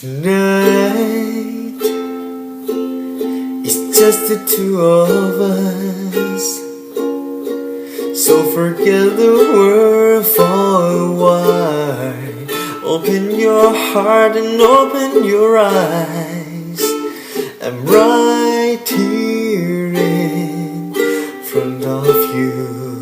Tonight, it's just the two of us. So forget the world for a while. Open your heart and open your eyes. I'm right here in front of you.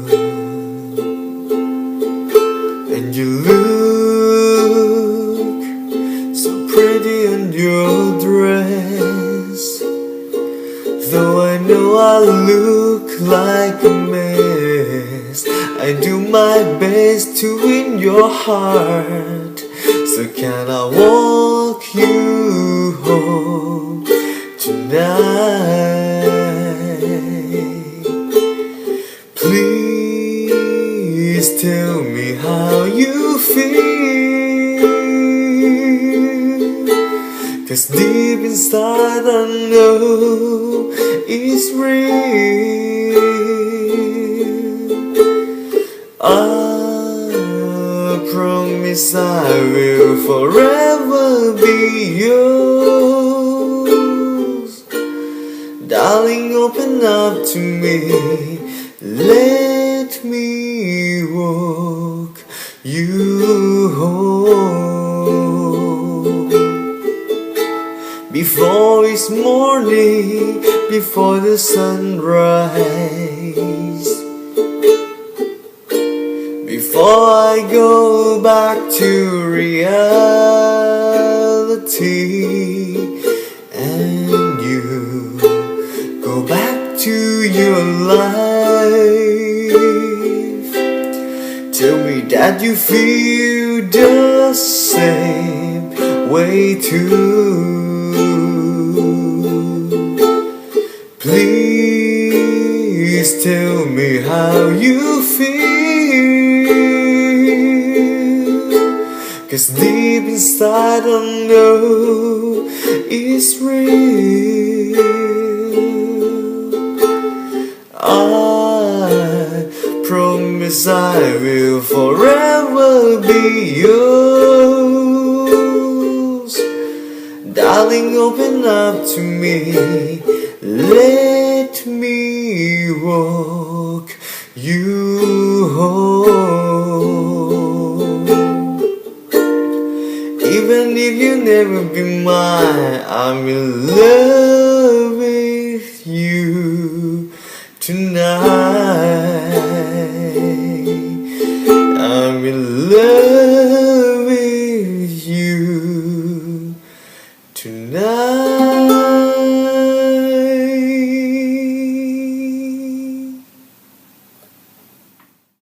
Though I know I look like a mess, I do my best to win your heart. So can I walk you home tonight? Please tell me how you feel. Cause deep inside I know it's real. I promise I will forever be yours. Darling, open up to me. Let me walk you Before it's morning, before the sunrise. Before I go back to reality and you go back to your life. Tell me that you feel the same way too. Please tell me how you feel. Cause deep inside I know it's real. I promise I will forever be yours. Darling, open up to me. Let me walk you home. Even if you never be mine, I'm in love with you tonight. I'm in love